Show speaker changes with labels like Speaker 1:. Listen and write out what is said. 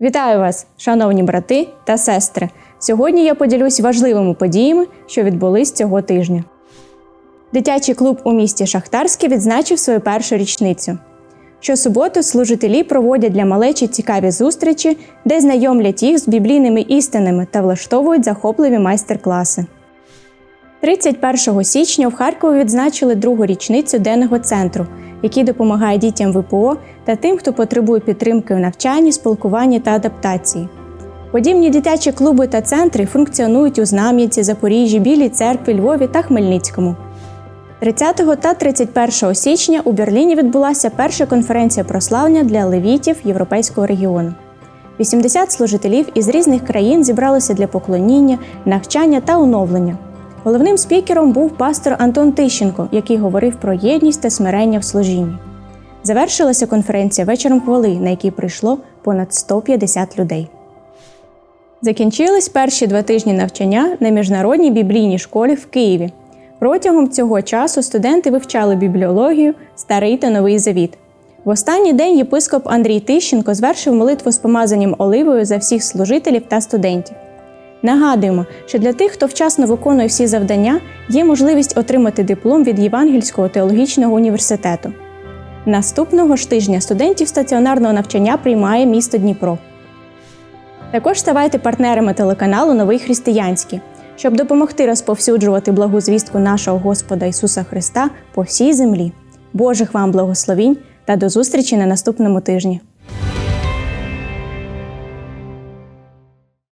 Speaker 1: Вітаю вас, шановні брати та сестри! Сьогодні я поділюсь важливими подіями, що відбулись цього тижня. Дитячий клуб у місті Шахтарське відзначив свою першу річницю. Щосуботу служителі проводять для малечі цікаві зустрічі, де знайомлять їх з біблійними істинами та влаштовують захопливі майстер-класи. 31 січня в Харкові відзначили другу річницю денного центру, який допомагає дітям ВПО та тим, хто потребує підтримки в навчанні, спілкуванні та адаптації. Подібні дитячі клуби та центри функціонують у Знам'янці, Запоріжжі, Білій церкві, Львові та Хмельницькому. 30 та 31 січня у Берліні відбулася перша конференція прославлення для левітів Європейського регіону. 80 служителів із різних країн зібралися для поклоніння, навчання та оновлення. Головним спікером був пастор Антон Тищенко, який говорив про єдність та смирення в служінні. Завершилася конференція вечором хвали, на якій прийшло понад 150 людей. Закінчились перші два тижні навчання на міжнародній біблійній школі в Києві. Протягом цього часу студенти вивчали бібліологію, старий та новий завіт. В останній день єпископ Андрій Тищенко звершив молитву з помазанням оливою за всіх служителів та студентів. Нагадуємо, що для тих, хто вчасно виконує всі завдання, є можливість отримати диплом від Євангельського теологічного університету. Наступного ж тижня студентів стаціонарного навчання приймає місто Дніпро. Також ставайте партнерами телеканалу Новий Християнський, щоб допомогти розповсюджувати благу звістку нашого Господа Ісуса Христа по всій землі. Божих вам благословінь та до зустрічі на наступному тижні!